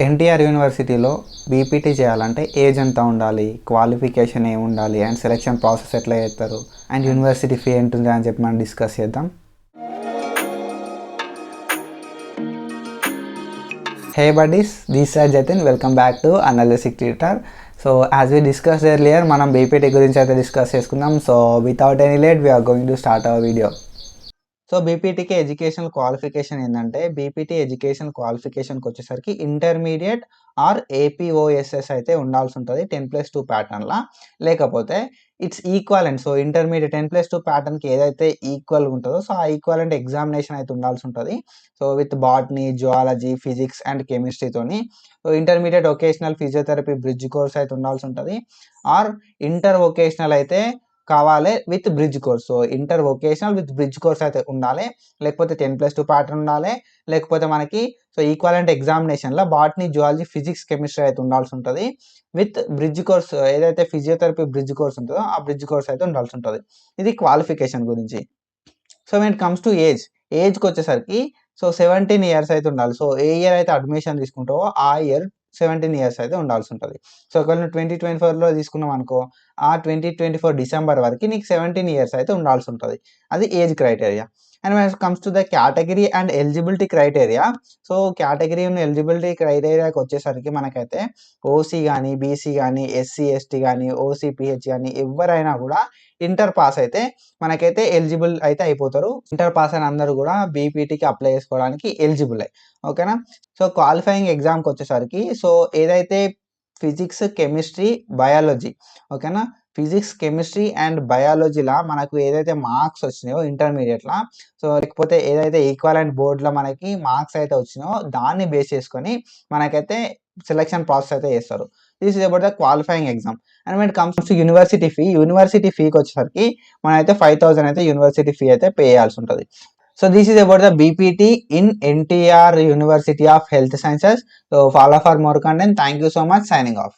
ఎన్టీఆర్ యూనివర్సిటీలో బీపీటీ చేయాలంటే ఏజ్ ఎంత ఉండాలి క్వాలిఫికేషన్ ఏమి ఉండాలి అండ్ సెలెక్షన్ ప్రాసెస్ ఎట్లా చేస్తారు అండ్ యూనివర్సిటీ ఫీ ఉంటుంది అని చెప్పి మనం డిస్కస్ చేద్దాం. Hey buddies this sir Jatin welcome back to analytic twitter so as we discuss earlier మనం బీపీటీ గురించి అయితే డిస్కస్ చేసుకుందాం. So without any late we're going to start our video so బీపీటీకి educational qualification ఏంటంటే BPT education క్వాలిఫికేషన్కి వచ్చేసరికి intermediate are APOSS అయితే ఉండాల్సి ఉంటుంది టెన్ ప్లస్ టూ ప్యాటర్న్లా. లేకపోతే it's equal and so intermediate ten plus two ప్యాటర్న్కి ఏదైతే ఈక్వల్ ఉంటుందో సో ఆ ఈక్వల్ అండ్ ఎగ్జామినేషన్ అయితే ఉండాల్సి ఉంటుంది so with botany zoology physics and కెమిస్ట్రీతోని so intermediate vocational physiotherapy bridge course అయితే ఉండాల్సి ఉంటుంది ఆర్ ఇంటర్ వొకేషనల్ అయితే కావాలి with bridge course so inter vocational with bridge course అయితే ఉండాలి. లేకపోతే టెన్ ప్లస్ టూ ప్యాటర్న్ ఉండాలి. లేకపోతే మనకి సో ఈక్వాలెంట్ ఎగ్జామినేషన్లో బాటనీ జువాలజీ ఫిజిక్స్ కెమిస్ట్రీ అయితే ఉండాల్సి ఉంటుంది. విత్ బ్రిడ్జ్ కోర్స్ ఏదైతే ఫిజియోథెరపీ బ్రిడ్జ్ కోర్స్ ఉంటుందో ఆ బ్రిడ్జ్ కోర్స్ అయితే ఉండాల్సి ఉంటుంది. ఇది క్వాలిఫికేషన్ గురించి. So when it comes to age ఏజ్కి వచ్చేసరికి సో సెవెంటీన్ ఇయర్స్ అయితే ఉండాలి. సో ఏ ఇయర్ అయితే అడ్మిషన్ తీసుకుంటావో ఆ ఇయర్ సెవెంటీన్ ఇయర్స్ అయితే ఉండాల్సి ఉంటుంది సో ఒకవేళ నువ్వు ట్వంటీ ట్వంటీ ఫోర్లో తీసుకున్నాం అనుకో ఆ ట్వంటీ ట్వంటీ ఫోర్ డిసెంబర్ వరకు నీకు సెవెంటీన్ ఇయర్స్ అయితే ఉండాల్సి ఉంటుంది అది age criteria and when comes to the category and eligibility criteria so category ఉన్న ఎలిజిబిలిటీ క్రైటీరియాకి వచ్చేసరికి మనకైతే ఓసీ కానీ బీసీ కానీ ఎస్సీ ఎస్టీ కానీ ఓసీ పిహెచ్ కానీ ఎవరైనా కూడా ఇంటర్ పాస్ అయితే మనకైతే ఎలిజిబుల్ అయితే అయిపోతారు. ఇంటర్ పాస్ అయిన అందరూ కూడా బీపీటీకి అప్లై చేసుకోవడానికి ఎలిజిబుల్ ఓకేనా? సో క్వాలిఫైయింగ్ ఎగ్జామ్కి వచ్చేసరికి సో ఏదైతే ఫిజిక్స్ కెమిస్ట్రీ బయాలజీ ఓకేనా? ఫిజిక్స్ కెమిస్ట్రీ అండ్ బయాలజీలా మనకు ఏదైతే మార్క్స్ వచ్చినాయో ఇంటర్మీడియట్లో సో లేకపోతే ఏదైతే ఈక్వల్ అండ్ బోర్డులో మనకి మార్క్స్ అయితే వచ్చినాయో దాన్ని బేస్ చేసుకొని మనకైతే సెలెక్షన్ ప్రాసెస్ అయితే చేస్తారు. This is about the qualifying exam and when comes to university fee university ఫీకి వచ్చేసరికి అయితే ఫైవ్ థౌసండ్ అయితే యూనివర్సిటీ ఫీ అయితే పే చేయాల్సి ఉంటుంది. So this is about the BPT in NTR university of health sciences so follow for more content thank you so much signing off